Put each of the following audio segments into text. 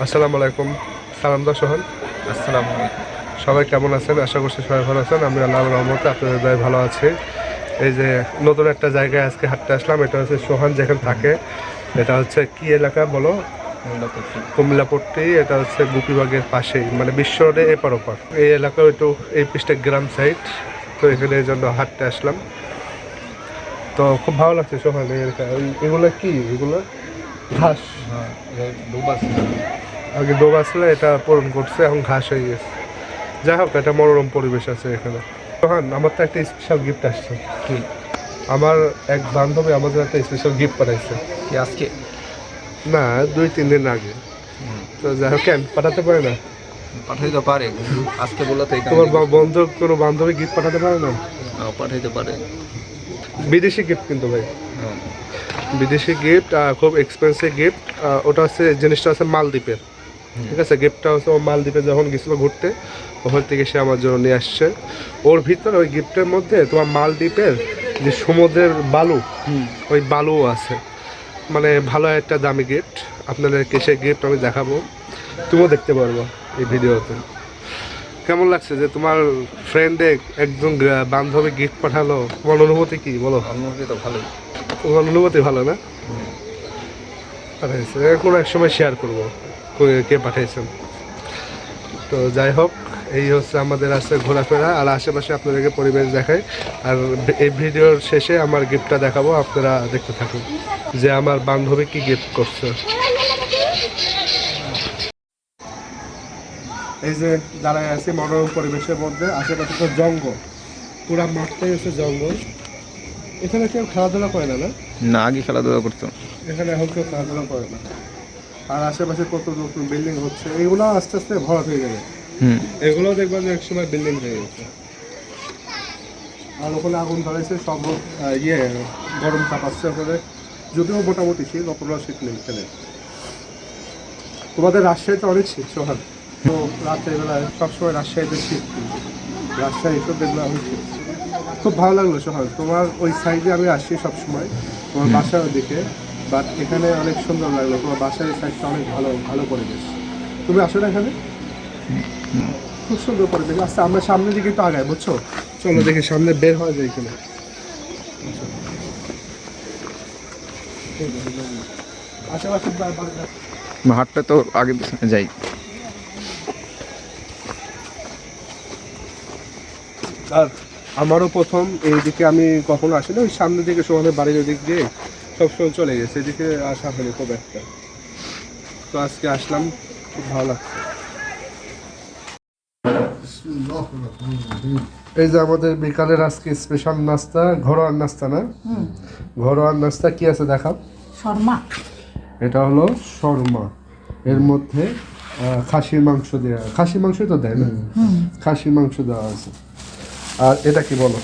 আসসালামু আলাইকুম। সালাম দা সোহান আসসালামু আলাইকুম। সবাই কেমন আছেন? আশা করছি সবাই ভালো আছেন। আমি আল্লাহ রহমতে আপনাদের দয় ভালো আছি। এই যে নতুন একটা জায়গায় আজকে হাঁটতে আসলাম। এটা হচ্ছে সোহান যেখানে থাকে। এটা হচ্ছে কি এলাকা বলো? কুমিল্লাপট্টি। এটা হচ্ছে গুপিবাগের পাশেই। মানে বিশ্ব রোডে এপার ওপার। এই এলাকা একটু এই পিসটা গ্রাম সাইড তো এখানে এই জন্য হাঁটতে আসলাম। তো খুব ভালো লাগছে সোহান এই এলাকা। এই- এগুলো কি? এগুলো? ঘাস। হ্যাঁ আগে ডোবা ছিল এটা পূরণ করছে এখন ঘাস হয়ে গেছে। যাই হোক একটা মনোরম পরিবেশ আছে এখানে। সোহান আমার তো একটা স্পেশাল গিফট আসছে। কি? আমার এক বান্ধবী আমাদের একটা স্পেশাল গিফট পাঠাইছে। কি আজকে? না দুই তিন দিন আগে। তো যাই হোক কেন? পাঠাতে পারে না? পাঠাইতে পারে আজকে বললে তো তোমার বন্ধু কোনো বান্ধবী গিফট পাঠাতে পারে না? হ্যাঁ, পাঠাইতে পারে। বিদেশি গিফট কিন্তু ভাই। হ্যাঁ বিদেশি গিফট খুব এক্সপেন্সিভ গিফট ওটা হচ্ছে জিনিসটা হচ্ছে মালদ্বীপের ঠিক আছে গিফটটা হচ্ছে ও মালদ্বীপে যখন গেছিল ঘুরতে ওখান থেকে সে আমার জন্য নিয়ে আসছে। ওর ভিতরে ওই গিফটের মধ্যে তোমার মালদ্বীপের যে সমুদ্রের বালু ওই বালুও আছে। মানে ভালো একটা দামি গিফট আপনাদের সেই গিফট আমি দেখাবো। তুমিও দেখতে পারব এই ভিডিওতে। কেমন লাগছে যে তোমার ফ্রেন্ডে একজন বান্ধবী গিফট পাঠালো? তোমার অনুভূতি কি? বলো। অনুমতি তো ভালোই। তোমার অনুভূতি ভালো না? পাঠাইছে কোনো এক সময় শেয়ার করব, কে- পাঠাইছেন তো যাই হোক, এই হচ্ছে আমাদের আছে ঘোরাফেরা। আর আশেপাশে আপনাদেরকে পরিবেশ দেখাই। আর এই ভিডিওর শেষে আমার গিফটটা দেখাবো, আপনারা দেখতে থাকুন যে আমার বান্ধবী কি গিফট করছে। এই যে দাঁড়ায় আছি মনোরম পরিবেশের মধ্যে, আশেপাশে তো জঙ্গল। পুরা মাঠটাই হচ্ছে জঙ্গল। এখানে কেউ খেলাধুলা করে না না? না আগে খেলাধুলা করতাম এখানে এখন কেউ খেলাধুলা করে না। আর আশেপাশে কত নতুন বিল্ডিং হচ্ছে এগুলো আস্তে আস্তে ভরাট হয়ে যাবে। হুম। এগুলো দেখবেন যে একসময় বিল্ডিং হয়ে গেছে। আর ওখানে আগুন ধরেছে সব ইয়ে গরম চাপাচ্ছে ওখানে। যদিও মোটামুটি শীত অপরা শীত নেই এখানে। তোমাদের রাজশাহীতে অনেক শীত সোহান তো রাতের বেলায় সবসময় রাজশাহীতে শীত। রাজশাহী তো দেখলাম অনেক শীত। খুব ভালো লাগল সোহান তোমার ওই সাইডে আমি আসি সবসময় তোমার বাসার দিকে বাট এখানে অনেক সুন্দর লাগল তোমার বাসার এই সাইডটা অনেক ভালো ভালো পরিবেশ। তুমি আসো না এখানে? খুব সুন্দর পরিবেশ। আচ্ছা আমরা সামনের দিকে একটু আগাই বুঝছ? চলো দেখে সামনে বের হওয়া যায় এখানে আশেপাশে বা- বা- হাটটা তো আগে পিছনে যাই। আর আমারও প্রথম এইদিকে আমি কখনো আসি না ওই সামনের দিকে সমানের বাড়ির ওদিক দিয়ে সবসময় চলে গেছে এদিকে আসা হয়নি খুব একটা। তো আজকে আসলাম খুব ভালো লাগছে। এই যে আমাদের বিকালের আজকে স্পেশাল নাস্তা ঘরোয়া নাস্তা না? ঘরোয়া নাস্তা কি আছে দেখাও শর্মা। এটা হলো শর্মা। এর মধ্যে খাসির মাংস দেওয়া খাসির মাংসই তো দেয় না? খাসির মাংস দেওয়া আছে। আর এটা কি বলো?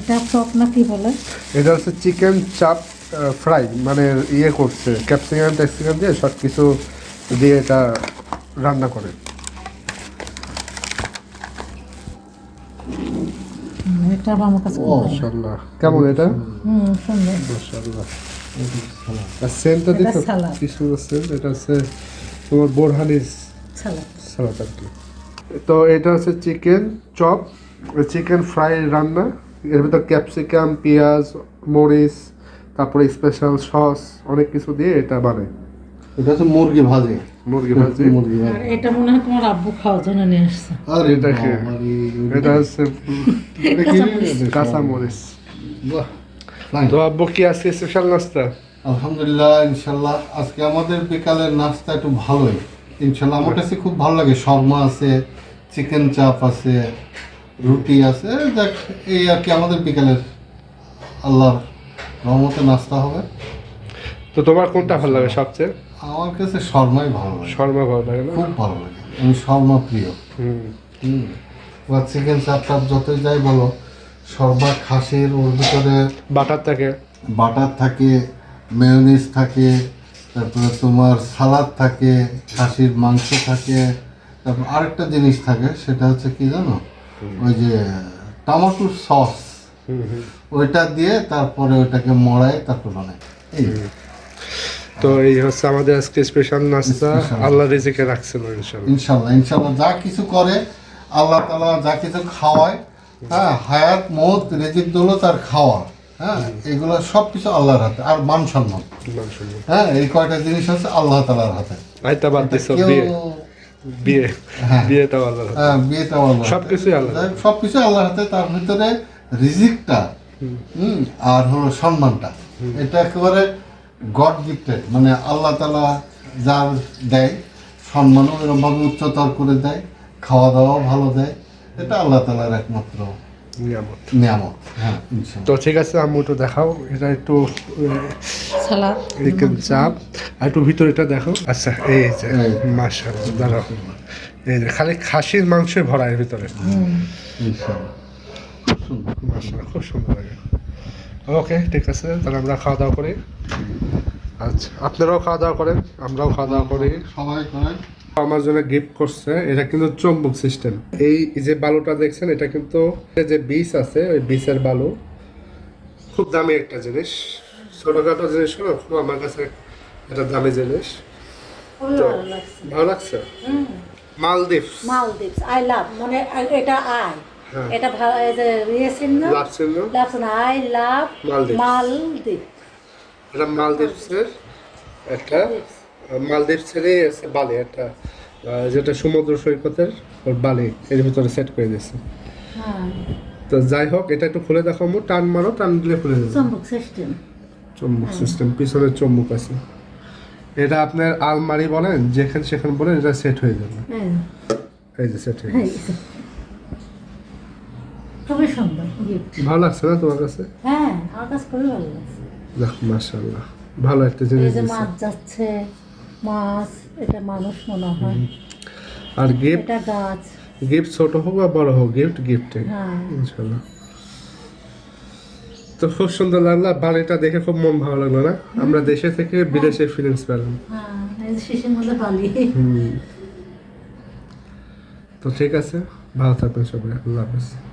এটা চপ না কি বলে। এটা হচ্ছে চিকেন চাপ ফ্রাই মানে ইয়ে করছে ক্যাপসিকাম ট্যাক্সিকাম দিয়ে সব কিছু দিয়ে এটা রান্না করে। এটা আমার কাছে মাশাআল্লাহ। কেমন এটা? হুম সুন্দর। মাশাআল্লাহ। আর সেন্টটা এটা দেখো কি সুন্দর সেন্ট এটা হচ্ছে তোমার বোরহানির সালাদ সালাদ আর কি। তো এটা হচ্ছে চিকেন চপ চিকেন ফ্রাই রান্না এর ভিতর ক্যাপসিকাম পেঁয়াজ মরিচ তারপরে স্পেশাল সস অনেক কিছু দিয়ে এটা বানায়। এটা হচ্ছে মুরগি ভাজি। মুরগি ভাজি। মুরগি আর এটা মনে হয় তোমার আব্বু খাওয়ার জন্য নিয়ে আসছে আর এটা কি? এটা হচ্ছে কাঁচা মরিচ বাহ, তো আব্বু কি আজকে স্পেশাল নাস্তা? আলহামদুলিল্লাহ ইনশাল্লাহ। আজকে আমাদের বিকালের নাস্তা একটু ভালোই। ইনশাল্লাহ আমার কাছে খুব ভালো লাগে। শর্মা আছে চিকেন চাপ আছে রুটি আছে দেখ এই আর কি আমাদের বিকালের আল্লাহর রহমতে নাস্তা হবে। তো তোমার কোনটা ভালো লাগে সবচেয়ে? আমার কাছে শর্মাই ভালো লাগে। শর্মা ভালো লাগে না? খুব ভালো লাগে। আমি শর্মা প্রিয়। হুম। হুম। বা চিকেন চাপ টাপ যতই যাই বলো শর্মা খাসির ওর ভিতরে বাটার থাকে? বাটার থাকে মেয়োনিজ থাকে তারপরে তোমার সালাদ থাকে খাসির মাংস থাকে তারপর আরেকটা জিনিস থাকে সেটা হচ্ছে কি জানো? ওই যে টমেটোর সস ওইটা দিয়ে তারপরে ওইটাকে মড়ায় তারপর বানায়। তো এই হচ্ছে আমাদের আজকে স্পেশাল নাস্তা। আল্লাহ রিজিকে রাখছিল ইনশাল্লাহ ইনশাল্লাহ ইনশাল্লাহ যা কিছু করে আল্লাহ তালা যা কিছু খাওয়ায় হ্যাঁ হায়াত মত রেজিক দৌলত আর খাওয়া হ্যাঁ এগুলো সব কিছু আল্লাহর হাতে আর মান সম্মান হ্যাঁ এই কয়টা জিনিস আছে আল্লাহ তালার হাতে। কেউ বিয়ে বিয়ে হ্যাঁ। বিয়েটাও আল্লাহ হ্যাঁ বিয়েটাও আল্লাহ সবকিছুই আল্লাহ সব কিছু আল্লাহর হাতে তার ভিতরে রিজিকটা হুম। আর হলো সম্মানটা। এটা একেবারে গড গিফটেড মানে আল্লাহ তালা যার দেয় সম্মানও এরকমভাবে উচ্চতর করে দেয় খাওয়া দাওয়াও ভালো দেয় এটা আল্লাহ তালার একমাত্র নিয়ামত। নিয়ামত হ্যাঁ তো ঠিক আছে আম্মু একটু দেখাও। এটা একটু চাপ। আর একটু ভিতরে এটা দেখো। আচ্ছা এই যে। মাশাআল্লাহ দাঁড়াও। এই যে খালি খাসির মাংসে ভরা এর ভিতরে। খুব সুন্দর। লাগে। ওকে ঠিক আছে তাহলে আমরা খাওয়া দাওয়া করি। আচ্ছা আপনারাও খাওয়া দাওয়া করেন আমরাও খাওয়া দাওয়া করি। সবাই করে আমার জন্য গিফট করছে এটা কিন্তু চুম্বক সিস্টেম এই যে বালুটা দেখছেন এটা কিন্তু যে বীজ আছে ওই বীজের বালু। খুব দামি একটা জিনিস। ছোটখাটো জিনিস হলো খুব আমার কাছে এটা দামি জিনিস। ভালো লাগছে। মালদ্বীপ মালদ্বীপস। আই লাভ মানে এটা আই হ্যাঁ। এটা ভালো ইয়ে চিহ্ন? লাভ চিহ্ন? লাভ আই লাভ মালদ্বীপ। মালদ্বীপ এটা মালদ্বীপসের একটা মালদ্বীপসেরই আছে বালি একটা যেটা সমুদ্র সৈকতের ওর বালি এর ভিতরে সেট করে দিয়েছে। হ্যাঁ। তো যাই হোক এটা একটু খুলে দেখো আমু, টান মারো টান দিলে খুলে যাবে। চম্বক সিস্টেম চুম্বক সিস্টেম পিছনে চুম্বক আছে। এটা আপনার আলমারি বলেন যেখানে সেখানে বলেন এটা সেট হয়ে যাবে। হ্যাঁ। এই যে সেট হয়ে হ্যাঁ, গেছে। খুবই সুন্দর ভালো লাগছে না তোমার কাছে? হ্যাঁ আমার কাছে খুবই ভালো লাগছে। মাশাআল্লাহ ভালো একটা জিনিস মাছ যাচ্ছে মাছ এটা মানুষ মনে হয়। আর গিফট এটা গাছ। গিফট ছোট হোক বা বড় হোক গিফট গিফটে হ্যাঁ। তো খুব সুন্দর লাগল বাড়িটা দেখে খুব মন ভালো লাগল না? আমরা দেশে থেকে বিদেশে ফিলিংস পেলাম। হ্যাঁ। তো ঠিক আছে ভালো থাকবেন সবাই আল্লাহ হাফেজ।